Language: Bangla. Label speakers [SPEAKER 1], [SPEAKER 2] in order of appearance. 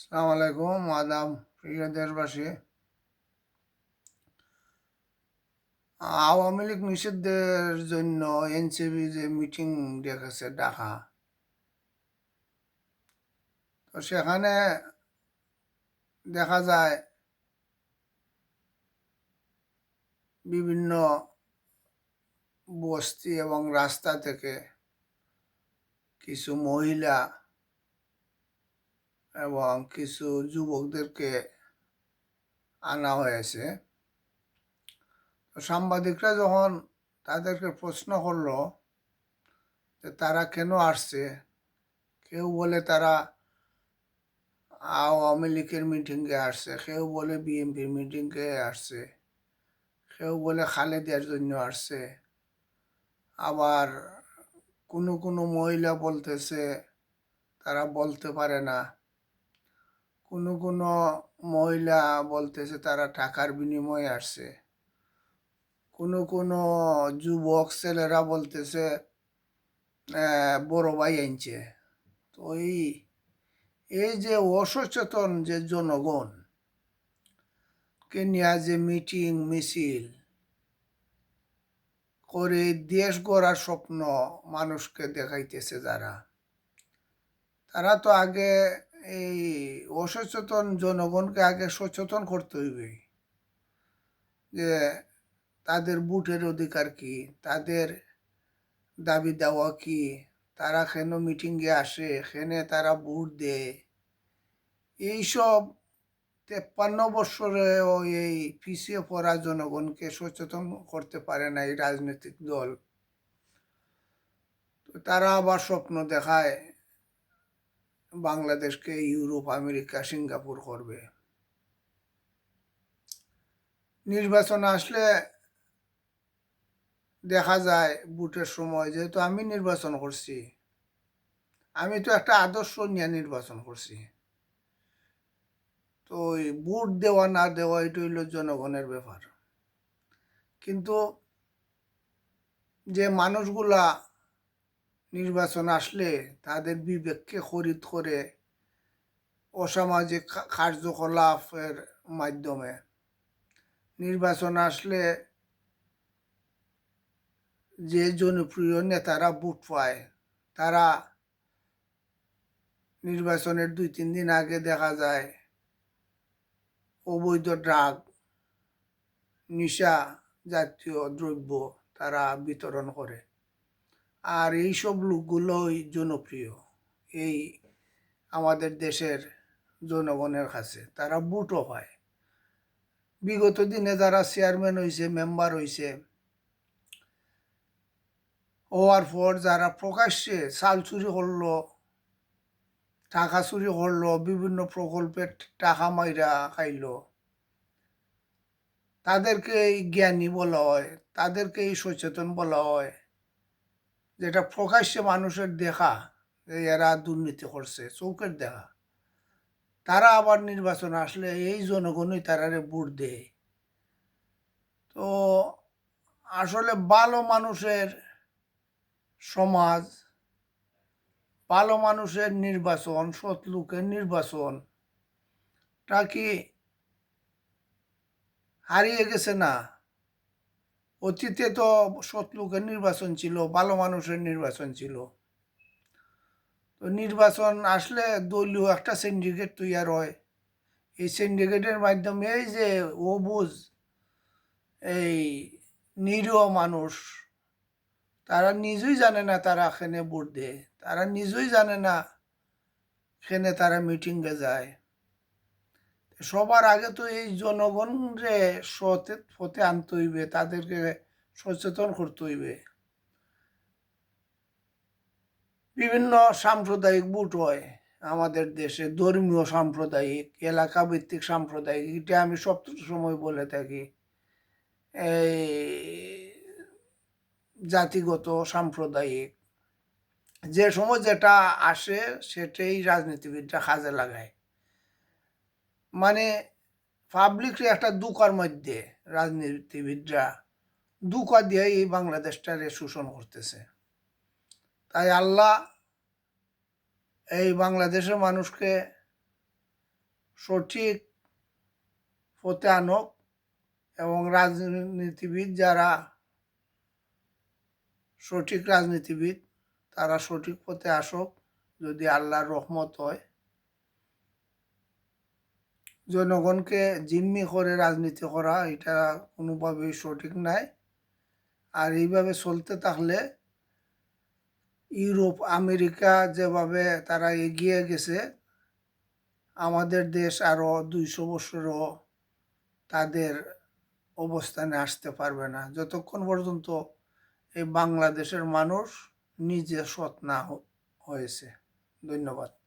[SPEAKER 1] সালাম আলাইকুম আদাম প্রিয় দেশবাসী। আওয়ামী লীগ নিষিদ্ধের জন্য এনসিবি যে মিটিং ডেকেছে ডাকা তো সেখানে দেখা যায় বিভিন্ন বস্তি এবং রাস্তা থেকে কিছু মহিলা এবং কিছু যুবকদেরকে আনা হয়েছে। সাংবাদিকরা যখন তাদেরকে প্রশ্ন করল যে তারা কেন আসছে, কেউ বলে তারা আওয়ামী লীগের মিটিংয়ে আসছে, কেউ বলে বিএনপির মিটিংয়ে আসছে, কেউ বলে খালেদিয়ার জন্য আসছে, আবার কোনো কোনো মহিলা বলতেছে তারা বলতে পারে না। কোনো কোনো মহিলা বলতেছে তারা টাকার বিনিময়ে আসছে। কোনো কোনো যুবক ছেলেরা বলতেছে বড় ভাই আনছে তো এই এই যে অসচেতন যে জনগণ, কে নিয়ে যে মিটিং, মিছিল করে দেশ গড়ার স্বপ্ন মানুষকে দেখাইতেছে যারা, তারা তো আগে এই অসচেতন জনগণকে আগে সচেতন করতে হইবে। যে তাদের বুটের অধিকার কি, তাদের দাবি দেওয়া কি, তারা কেন মিটিংয়ে আসে এখানে তারা ভোট দেয়। এইসব তেপ্পান্ন বৎসরেও এই পিছিয়ে পড়া জনগণকে সচেতন করতে পারে না এই রাজনৈতিক দল। তারা আবার স্বপ্ন দেখায় বাংলাদেশকে, ইউরোপ, আমেরিকা, সিঙ্গাপুর করবে। নির্বাচন আসলে দেখা যায় ভোটের সময়, যেহেতু আমি নির্বাচন করছি। আমি তো একটা আদর্শ নিয়ে নির্বাচন করছি। তো ওই ভোট দেওয়া না দেওয়া এটা হইল জনগণের ব্যাপার। কিন্তু যে মানুষগুলা নির্বাচন আসলে তাদের বিবেককে খরিদ করে অসামাজিক কার্যকলাপের মাধ্যমে। নির্বাচন আসলে যে জনপ্রিয় নেতারা ভোট পায়, তারা নির্বাচনের দুই, তিন দিন আগে দেখা যায় অবৈধ ড্রাগ, নিশা জাতীয় দ্রব্য তারা বিতরণ করে। আর এইসব লোকগুলোই জনপ্রিয়। এই আমাদের দেশের জনগণের কাছে। তারা বুটও হয় বিগত দিনে যারা চেয়ারম্যান হয়েছে মেম্বার হয়েছে হওয়ার পর যারা প্রকাশ্যে চাল চুরি করল, টাকা চুরি করল, বিভিন্ন প্রকল্পের টাকা মাইরা খাইলো, তাদেরকে এই জ্ঞানী বলা হয়, তাদেরকে সচেতন বলা হয় যেটা প্রকাশ্যে মানুষের দেখা, যে এরা দুর্নীতি করছে, চৌকের দেখা। তারা আবার নির্বাচন আসলে এই জনগণই তারারে ভোট দেয়। তো আসলে ভালো মানুষের সমাজ, ভালো মানুষের নির্বাচন, সৎ লোকের নির্বাচন তা কি হারিয়ে গেছে না? অতীতে তো শত্রুকের নির্বাচন ছিল, ভালো মানুষের নির্বাচন ছিল। তো নির্বাচন আসলে দলীয় একটা সিন্ডিকেট তৈরি হয়। এই সিন্ডিকেটের মাধ্যমে এই যে অবুজ, এই নিরীহ মানুষ, তারা নিজেই জানে না তারা এখানে ভোট দেয়। তারা নিজেই জানে না এখানে তারা মিটিংয়ে যায়। সবার আগে তো এই জনগণ জনগণরে সতে, পথে আনতে হইবে, তাদেরকে সচেতন করতে হইবে। বিভিন্ন সাম্প্রদায়িক বুট হয় আমাদের দেশে, ধর্মীয় সাম্প্রদায়িক এলাকা ভিত্তিক সাম্প্রদায়িক, এটা আমি সব সময় বলে থাকি। এই জাতিগত সাম্প্রদায়িক, যে সময় যেটা আসে সেটাই রাজনীতিবিদরা কাজে লাগায়। মানে পাবলিকলি একটা দুকার মধ্যে রাজনীতিবিদরা দুকা দিয়ে এই বাংলাদেশটারে শোষণ করতেছে। তাই আল্লাহ এই বাংলাদেশের মানুষকে সঠিক পথে আনক এবং রাজনীতিবিদ যারা সঠিক রাজনীতিবিদ তারা সঠিক পথে আসুক, যদি আল্লাহর রহমত হয়। জনগণকে জিম্মি করে রাজনীতি করা, এটা কোনোভাবেই সঠিক নাই। আর এইভাবে চলতে থাকলে ইউরোপ, আমেরিকা যেভাবে তারা এগিয়ে গেছে, আমাদের দেশ আরও দুইশো বছরও তাদের অবস্থানে আসতে পারবে না। যতক্ষণ পর্যন্ত এই বাংলাদেশের মানুষ নিজে সৎ না হয়েছে। ধন্যবাদ।